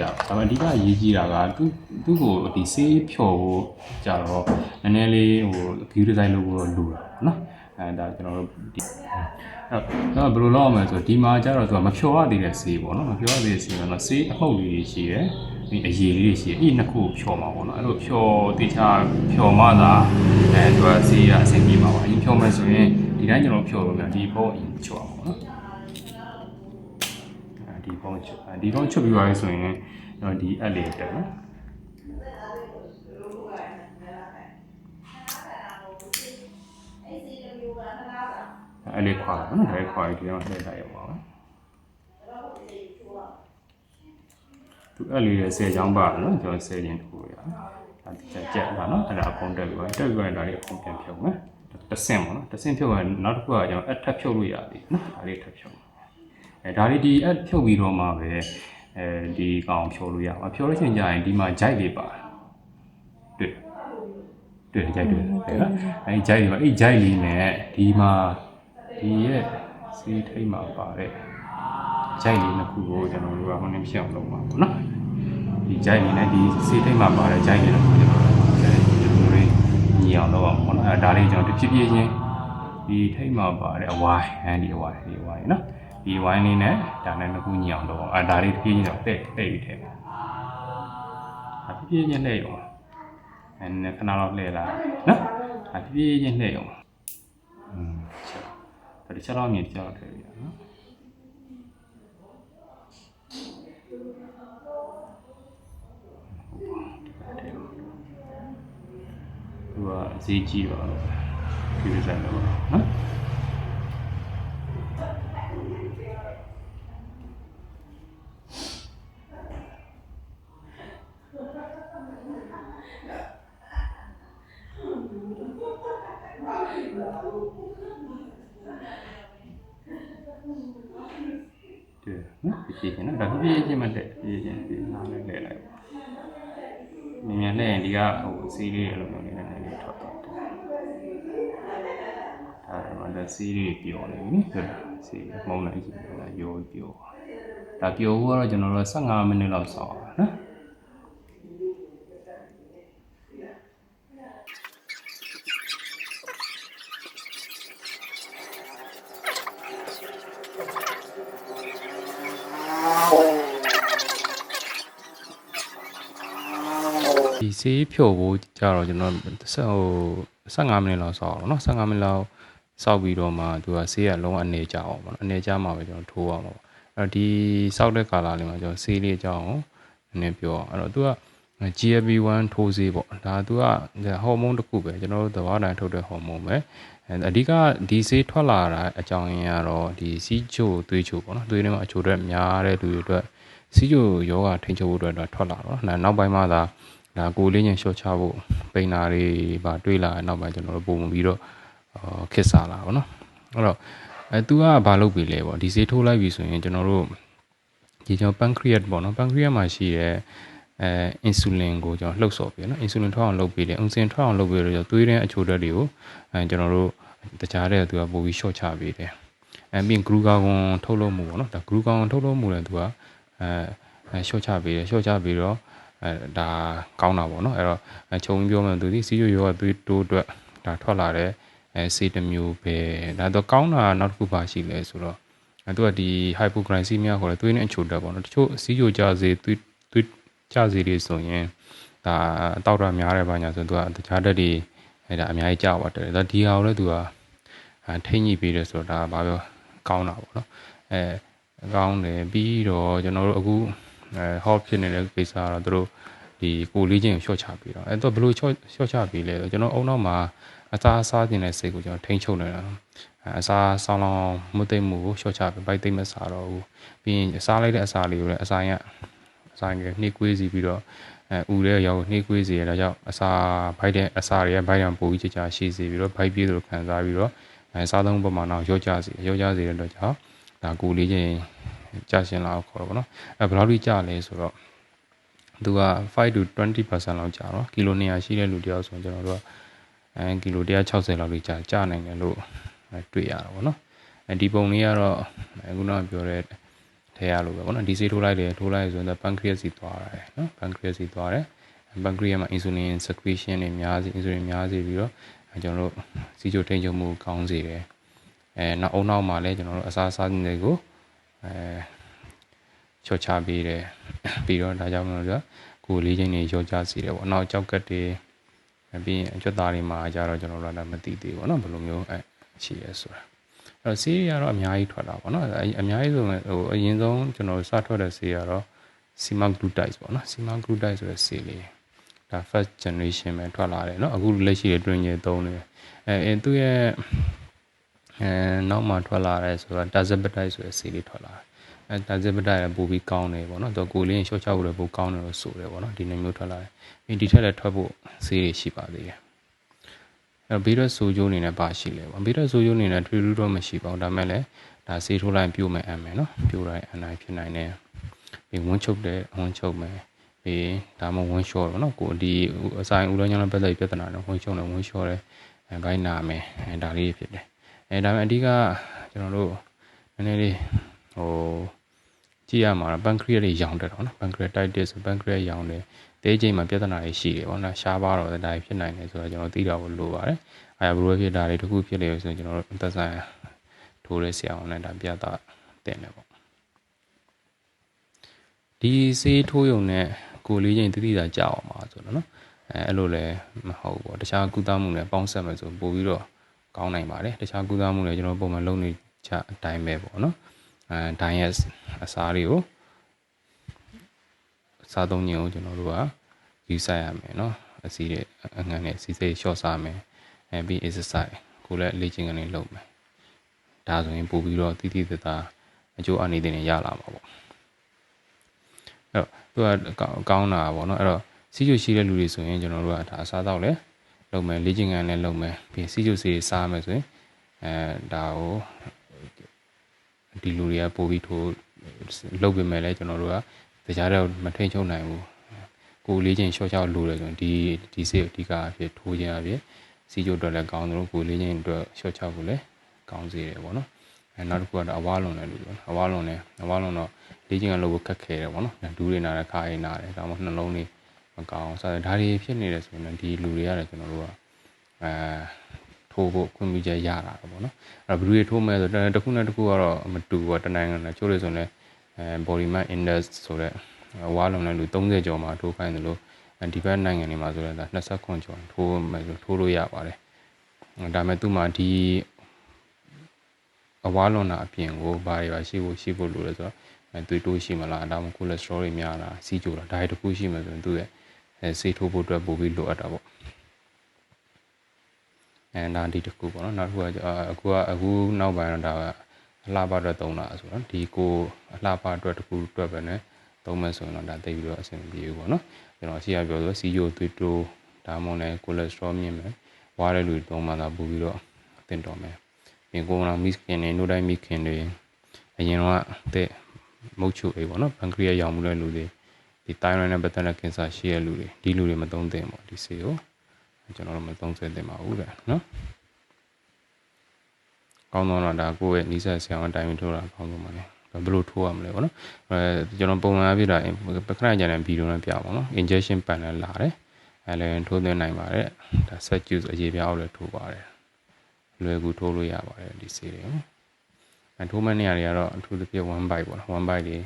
ရဒါပေမဲ့အဓိကအရေးကြီးတာကသူသူ့ကိုဒီဆေးဖြော်ဖို့ကြတော့နည်းနည်းလေးဟို view design လုပ်ဖို့တော့လိုတာပေါ့နော်အဲဒါကျွန်တော်တို့ဒီအဲ့တော့ဘယ်လိုလုပ်အောင်လဲဆိုတော့ဒီမှာကျတော့သူကမဖြော်ရသေးတဲ့ဆေးပေါ့နော်မဖြော်ရသေးတဲ့ဆေးကတော့ဆေးအမှုတ်လေးတွေရှိတယ်ဒီအရည်လေးတွေရှိတယ်အဲ့ဒီနှစ်ခုကိုဖြော်မှာပေါ့နော်အဲ့လိုဖြော်တေချာဖြော်မှသာအဲသူကဆေးရအဆင်ပြေမှာပါအရင်ဖြော်မယ်ဆိုရင်ဒီတိုင်းကျွန်တော်ဖြော်လို့မြန်ဒီဘောအရင်ဖြော်အောင်ပေါ့နော် ဒီဖုန်းချုပ်ဒီဖုန်းချုပ်ပြီးသွားပြီဆိုရင်တော့ဒီ app လေးတက်နော်အဲ့လေးခွာနော်ဒါလေးခွာပြီးဒီတော့ထည့်ထားရပါမယ်သူအဲ့လေးရဲ့10ချောင်းပါနော်ကျွန်တော်10ချင်းထိုးရဒါကြက်ကြက်တာနော်အဲ့ဒါအကုန်တက်ပြီးတက်ပြီးရင်ဒါလေးအကုန်ပြန်ဖြုတ်မယ်တစ်ဆင့်ပေါ့နော်တစ်ဆင့်ဖြုတ်ရင်နောက်တစ်ခုကကျွန်တော်အထပ်ဖြုတ်လို့ရပြီနော်ဒါလေးထပ်ဖြုတ် အဲဒါလေးဒီအဖြုတ်ပြီးတော့မှပဲအဲဒီကောင်ဖြိုးလို့ရအောင်ဖြိုးလို့ချင်းကြရင်ဒီမှာဂျိုက်လေးပါတယ်တွေ့တွေ့ဂျိုက်တွေ့တယ်နော်အဲဒီဂျိုက်လေးပါအဲဒီဂျိုက်လေးနဲ့ဒီမှာဒီရဲ့စီးထိတ်မှာပါတဲ့ဂျိုက်လေးနှစ်ခုကိုကျွန်တော်တို့ကဟိုနေဖြစ်အောင်လုပ်ပါပေါ့နော်ဒီဂျိုက်လေးနဲ့ဒီစီးထိတ်မှာပါတဲ့ဂျိုက်လေးနှစ်ခုကျွန်တော်တို့ကျွန်တော်တို့ညီအောင်လုပ်အောင်ပေါ့နော်အဲဒါလေးကျွန်တော်တဖြည်းဖြည်းချင်းဒီထိတ်မှာပါတဲ့အဝိုင်းအဲဒီအဝိုင်းဒီအဝိုင်းနော် ဒီဝိုင်းလေးနဲ့ဒါနဲ့နှစ်ခုညအောင်တော့အဲဒါလေးတစ်ပြေးချင်းတော့တဲ့တဲ့ပြီးထဲမှာအပြေးချင်းနဲ့ရောအဲနဲ့ခဏတော့လဲလာနော်အပြေးချင်းနဲ့ရောอืมချက်ဒါတခြားတော့မြင်ကြောက်တယ်ဗျာနော်သူကဈေးကြီးပါတော့ဒီလိုဆိုင်တော့နော် 对，那ဖြည်းဖြည်းနော်ဒါဖြည်းဖြည်းချင်းမှတက်ဖြည်းဖြည်းချင်းနားနဲ့လဲလိုက်ပါမြင်မြင်နဲ့ဒီကဟိုစီးလေးအလုံးလုံးလေးနဲ့လေးထွက်တော့တယ်ဒါမှလည်းစီးလေးပျော်နေပြီဆိုတော့စီးမုံလိုက်ကြည့်တာရိုးပျော်ဒါပျော်ဖို့ကတော့ကျွန်တော်တို့15မိနစ်လောက်စောင့်ပါနော် ဒီ ဆေးဖြို့ဖို့ကြတော့ကျွန်တော်ဟို15မိနစ်လောက်စောက်အောင်နော်15မိနစ်လောက်စောက်ပြီးတော့မှသူကဆေးကလုံးအနေကြအောင်ပေါ့နော်အနေကြမှာပဲကျွန်တော်ထိုးအောင်ပေါ့အဲ့တော့ဒီစောက်တဲ့ကာလာလေးမှာကျွန်တော်ဆေးလေးကြောင်းနည်းနည်းပြောအောင်အဲ့တော့သူက GLP-1 ထိုးဆေးပေါ့ဒါသူကဟော်မုန်းတစ်ခုပဲကျွန်တော်တို့သဘာဝတိုင်းထုတ်တဲ့ဟော်မုန်းပဲအဓိကဒီဆေးထွက်လာတာအကြောင်းရင်းကတော့ဒီစီးချိုသွေးချိုပေါ့နော်သွေးထဲမှာအချိုတွေများတဲ့လူတွေအတွက်စီးချိုယောဂထိန်းချုပ်ဖို့အတွက်ထွက်လာတော့နောက်ပိုင်းမှသာ ဒါကိုယ်လေးချင်းရှော့ချဖို့ပိန်နာတွေပါတွေးလာတဲ့နောက်ပိုင်းကျွန်တော်တို့ပုံပြီးတော့အာခစ်စားလာပါတော့အဲ့တော့အဲ तू ကဘာလုပ်ပြီလဲပေါ့ဒီဆေးထိုးလိုက်ပြီဆိုရင်ကျွန်တော်တို့ဒီကျွန်တော် pancreas ပေါ့နော် pancreas မှာရှိတဲ့အဲ insulin ကိုကျွန်တော်လှုပ်ဆော်ပြီးနော် insulin ထွက်အောင်လုပ်ပြီးတယ် insulin ထွက်အောင်လုပ်ပြီးတော့သွေးထဲအချိုဓာတ်တွေကိုအဲကျွန်တော်တို့တခြားတဲ့သူကပို့ပြီး short ချပေးတယ်အဲပြီးရင် glucagon ထုတ်လုပ်မှုပေါ့နော်ဒါ glucagon ထုတ်လုပ်မှုလည်းသူကအဲအဲ short ချပေးတယ် short ချပြီးတော့ အဲဒါကောင်းတာပေါ့နော်အဲ့တော့ခြုံပြောမှသူဒီစီရိုရောသွေးတိုးအတွက်ဒါထွက်လာတဲ့အဲဆေးတစ်မျိုးပဲဒါတော့ကောင်းတာနောက်တစ်ခုပါရှိလဲဆိုတော့အဲသူကဒီ hypoglycemia ခေါ်တဲ့သွေးနဲ့အချိုဓာတ်ပေါ့နော်တချို့စီရိုကြစေသွေးသွေးကြစေတွေဆိုရင်ဒါတောက်တာများတယ်ဘာညာဆိုသူကတခြားဓာတ်တွေအဲဒါအများကြီးကြောက်ပါတယ်ဒါဒီဟာကိုလည်းသူကအဲထိမ့်ညှိပေးတယ်ဆိုတော့ဒါဘာပြောကောင်းတာပေါ့နော်အဲကောင်းတယ်ပြီးတော့ကျွန်တော်တို့အခု အဲ hot ဖြစ်နေတဲ့ကိစ္စကတော့သူတို့ဒီကိုလေးချင်းကို short ချပြီးတော့အဲတော့ဘယ်လို short short ချပြီးလဲဆိုကျွန်တော်အုံနောက်မှာအစားစားခြင်းတဲ့စိတ်ကိုကျွန်တော်ထိန်းချုပ်နေတာအဲအစားဆောင်းလောင်းမသိမှုကို short ချပြီးဘိုက်သိမ့်မစားတော့ဘူးပြီးရင်အစားလိုက်တဲ့အစာလေးကိုလည်းအစာရအစာငယ်နှိကွေးစီပြီးတော့အဲဥတဲ့ရောက်နှိကွေးစီရတာကြောင့်အစာဘိုက်တဲ့အစာတွေရဲ့ဘိုက်ရံပိုပြီးကြကြရှိစီပြီးတော့ဘိုက်ပြေးသလိုခံစားပြီးတော့အဲစားသုံးပမာဏကိုရော့ကျစီရော့ကျစီတဲ့အတွက်ကြောင့်ဒါကိုလေးချင်း ကြာရှင်လာခေါ်တော့ဗောနော်အဲဘယ်လောက်ထိကြာလဲဆိုတော့သူက5 to 20%လောက်ကြာတော့ကီလို200ရှိတဲ့လူတယောက်ဆိုရင်ကျွန်တော်တို့ကအဲကီလို160လောက်ထိကြာကြာနိုင်တယ်လို့တွေ့ရတာဗောနော်အဲဒီပုံလေးကတော့အခုနကပြောတဲ့ထဲရလို့ပဲပေါ့နော်ဒီဆေးထိုးလိုက်တယ်ထိုးလိုက်ရဆိုရင် pancreas စီသွားတယ်နော် pancreas စီသွားတယ် pancreas မှာ insulin secretion တွေများစီ insulin များစီပြီးတော့အဲကျွန်တော်တို့စီချိုထိန်ချုပ်မှုကောင်းစေတယ်အဲနောက်အုံနောက်မှာလည်းကျွန်တော်တို့အစားအစာတွေကို အဲချော့ချပေးတယ်ပြီးတော့ဒါကြောင့်မလို့ဆိုကိုယ်လေးချင်းတွေရောကြစီတယ်ပေါ့နောက်ကြောက်ကတ်တွေပြီးရင်အကျွတ်သားတွေမှာကြတော့ကျွန်တော်တို့လည်းမသိသေးဘူးเนาะဘယ်လိုမျိုးအဲရှိရဲဆိုတာအဲ့တော့ဆေးရတော့အများကြီးထွက်တာပေါ့နော်အများကြီးဆိုရင်ဟိုအရင်ဆုံးကျွန်တော်စထွက်တဲ့ဆေးကတော့ semaglutide ပေါ့နော် semaglutide ဆိုတဲ့ဆေးလေးဒါ first generation ပဲထွက်လာတယ်เนาะအခုလက်ရှိတွင်ကြီးသုံးနေတယ်အဲအဲသူရဲ့ အဲနောက်မှထွက်လာတယ်ဆိုတော့ tazepatide ဆိုတဲ့ဆေးလေးထွက်လာတယ်အဲ tazepatide ကပိုပြီးကောင်းတယ်ပေါ့နော်သူကိုလေးရှော့ချဖို့လည်းပိုကောင်းတယ်လို့ဆိုတယ်ပေါ့နော်ဒီနေ့မျိုးထွက်လာတယ်ပြီးဒီထက်လည်းထွက်ဖို့ဆေးတွေရှိပါသေးတယ်အဲ့တော့ဘီရက်ဆိုဂျိုးအနေနဲ့ပါရှိလဲပေါ့ဘီရက်ဆိုဂျိုးအနေနဲ့ထွေထူးတော့မရှိပါဘူးဒါပေမဲ့လည်းဒါဆေးထိုးလိုက်ပြို့မယ်အမ်းမယ်နော်ပြို့လိုက်အမ်းနိုင်ဖြစ်နိုင်တယ်ပြီးဝန်းချုပ်တယ်ဝန်းချုပ်မယ်ပြီးဒါမှဝန်းလျှော့တော့နော်ကိုဒီအဆိုင်ဦးလုံးညောင်းနဲ့ပတ်သက်ပြဿနာနဲ့ဝန်းချုပ်တယ်ဝန်းလျှော့တယ်အဲဘိုင်းနာမယ်အဲဒါလေးဖြစ်တယ် အဲဒါပေမဲ့အဓိကကျွန်တော်တို့နည်းနည်းလေးဟိုကြည့်ရမှာပန်ခရီယာတွေရောင်တက်တော့နော်ပန်ခရီယာတိုက်တစ်ဆိုပန်ခရီယာရောင်တယ်တဲချိန်မှာပြဿနာတွေရှိတယ်ပေါ့နော်ရှားပါတော့ဒါတွေဖြစ်နိုင်တယ်ဆိုတော့ကျွန်တော်သိတာကိုလိုပါတယ်အဲဘရိုဖြစ်တာတွေတခုဖြစ်လေဆိုရင်ကျွန်တော်တို့သက်ဆိုင်ထိုးရဲဆရာအောင်နဲ့ဒါပြတာတင်တယ်ပေါ့ဒီဆေးထိုးရုံနဲ့ကိုလေးချင်းတိတိကျကြောက်အောင်ပါဆိုတော့နော်အဲအဲ့လိုလည်းမဟုတ်ဘူးပေါ့တခြားကုသမှုနဲ့ပေါင်းဆက်မယ်ဆိုပို့ပြီးတော့ ကောင်းနိုင်ပါတယ်တခြားကုသမှုလည်းကျွန်တော်ပုံမှန်လုပ်နေချအတိုင်းပဲပေါ့နော်အဲဒိုင်ယက်အစားတွေကိုစားသုံးခြင်းကိုကျွန်တော်တို့ကယူဆိုင်ရမယ်เนาะအစီတွေအငန်းနဲ့စီစိတ်လျှော့စားမယ်အဲပြီး exercise ကိုလည်းလေ့ကျင့်ကနေလုပ်မယ်ဒါဆိုရင်ပို့ပြီးတော့တိတိတသားအကျိုးအနေနဲ့ရလာမှာပေါ့အဲ့တော့သူကကောင်းတာပေါ့เนาะအဲ့တော့စီးကျူရှိတဲ့လူတွေဆိုရင်ကျွန်တော်တို့ကဒါအစားတော့လဲ လုပ်မယ်လေ့ကျင့်ခန်းလည်းလုပ်မယ်ပြီးစီးကျူစီတွေစားမယ်ဆိုရင်အဲဒါကိုဒီလူတွေကပို့ပြီးထိုးလုပ်ပေးမယ်လဲကျွန်တော်တို့ကတရားတော့မထိန်ချုံနိုင်ဘူးကိုလေးချင်းရှော့ရှော့လိုတယ်ဆိုရင်ဒီဒီစေအဓိကအဖြစ်ထိုးခြင်းအဖြစ်စီကျိုအတွက်လည်းကောင်းတယ်လို့ကိုလေးချင်းအတွက်ရှော့ချဖို့လည်းကောင်းစေတယ်ပေါ့နော်အဲနောက်တစ်ခုကတော့အဝါလုံးလည်းလို့ပြောအဝါလုံးလည်းအဝါလုံးတော့လေးချင်းကလို့ခက်ခဲတယ်ပေါ့နော်ဒူးတွေနာတယ်ခါရည်နာတယ်ဒါမှနှလုံးတွေ မကောင်းဆိုတော့ဒါတွေဖြစ်နေတယ်ဆိုရင်ဒီလူတွေရတယ်ကျွန်တော်တို့ကအဲထိုးဖို့ခွင့်ပြုချက်ရတာပေါ့နော်အဲ့တော့ဘယ်လိုထိုးမဲဆိုတော့တစ်ခုနဲ့တစ်ခုကတော့မတူဘူးတနိုင်ငံနဲ့ချိုးလို့ဆိုရင်အဲ body mass index ဆိုတဲ့ဝါလုံးလည်းလူ30ကျော်မှာထိုးခိုင်းတယ်လို့ဒီဘက်နိုင်ငံတွေမှာဆိုတော့ဒါ29ကျော်ထိုးမယ်ဆိုထိုးလို့ရပါတယ်ဒါပေမဲ့သူ့မှာဒီအဝါလွန်တာအပြင်ကိုဘာတွေပါရှိဖို့ရှိဖို့လိုလဲဆိုတော့အဲသွေးတိုးရှိမလားဒါမှမဟုတ်ကိုလက်စထရောတွေများလားစီးကြိုလားဒါတွေတခုရှိမှဆိုရင်သူ့ရဲ့ အဲဆေးထိုးဖို့အတွက်ပို့ပြီးလိုအပ်တာပေါ့အဲဒါဒီတစ်ခုပေါ့နော်နောက်တစ်ခုကအခုကအခုနောက်ပိုင်းတော့ဒါအလှပအတွက်သုံးတာဆိုတော့ဒီကိုအလှပအတွက်တစ်ခုအတွက်ပဲနဲ့သုံးမယ်ဆိုရင်တော့ဒါသိပြီးတော့အဆင်ပြေဘူးပေါ့နော်ကျွန်တော်ရှိရပြောဆိုစီယိုသွေးတိုးဒါမှမဟုတ်လည်းကိုလက်စထရောမြင့်မယ်ဝါတဲ့လူသုံးမှသာပို့ပြီးတော့တင်တော်မယ်ပြင်ကိုနာမိခင်တွေနှုတ်တိုင်းမိခင်တွေအရင်တော့တဲ့မုတ်ချုပ်လေးပေါ့နော်ပန်ခရီယာရောင်မှုတဲ့လူတွေ ဒီတိုင်းရိုင်းနဲ့ပတ်သက်တဲ့ကင်ဆာရှိတဲ့လူတွေဒီလူတွေမသုံးသင့်ပေါ့ဒီဆေးကိုကျွန်တော်တို့မသုံးသင့်ပါဘူးတဲ့နော်ကောင်းတော့တာကိုယ့်ရဲ့နီးစပ်ဆရာဝန်တိုင်ထိုးတာကောင်းဆုံးပါလေဘယ်လိုထိုးရမလဲပေါ့နော်အဲကျွန်တော်ပုံမှန်ပြတာပခဏကြတဲ့ဗီဒီယိုနဲ့ပြပါတော့ injection pan လည်းလာတယ်အဲလည်းထိုးသွင်းနိုင်ပါတယ်ဒါ set juice အရေးပြအောင်လည်းထိုးပါတယ်လွယ်ကူထိုးလို့ရပါတယ်ဒီဆေးတွေအဲထိုးမဲ့နေရာတွေကတော့အထူးသဖြင့်1 byte ပေါ့နော်1 byte တွေ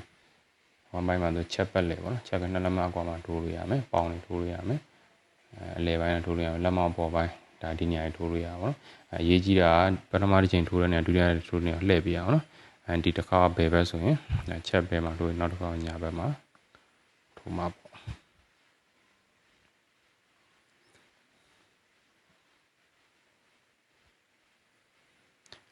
1 byte မှာဆိုချက်ပတ်လေပေါ့နော်ချက်ကနှစ်လက်မအကွာမှာထိုးလို့ရမယ်ပေါင်တွေထိုးလို့ရမယ်အဲအလဲပိုင်းနဲ့ထိုးလို့ရမယ်လက်မောက်ပေါ်ပိုင်းဒါဒီနေရာတွေထိုးလို့ရပါတော့အဲရေးကြီးတာပထမတစ်ချိန်ထိုးတဲ့နေရာဒုတိယတစ်ထိုးနေရာလှည့်ပြရအောင်နော်အဲဒီတစ်ခါဘယ်ဘက်ဆိုရင်ချက်ဘယ်မှာထိုးရင်နောက်တစ်ခါညာဘက်မှာထိုးမှာပေါ့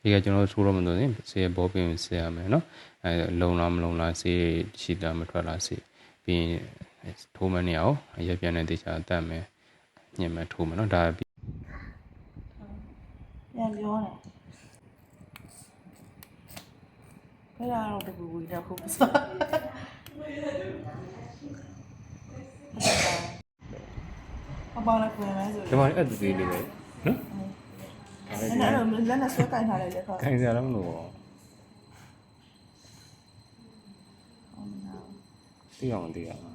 ဒီကကျွန်တော်တို့ထိုးတော့မလို့ရင်ဆေးဘောပင်ဆေးရမယ်နော်အဲလုံလားမလုံလားဆေးရှိတာမထွက်လားဆေးပြီးရင်ထိုးမနေအောင်ရက်ပြန်တဲ့တေချာတတ်မယ်ညင်မယ်ထိုးမယ်နော်ဒါပြန်ပြောတယ်ဘယ်လာတော့တကူကူတော့ခုစအပေါင်းလည်းပြန်လဲဆိုဒီမှာအဲ့တူသေးလေးပဲနော် အဲ့ဒါတော့လက်နဲ့ဆွဲကင်ထားလိုက်လေခါခိုင်စရာလည်းမလိုပါဘူးသိအောင်မသိရအောင်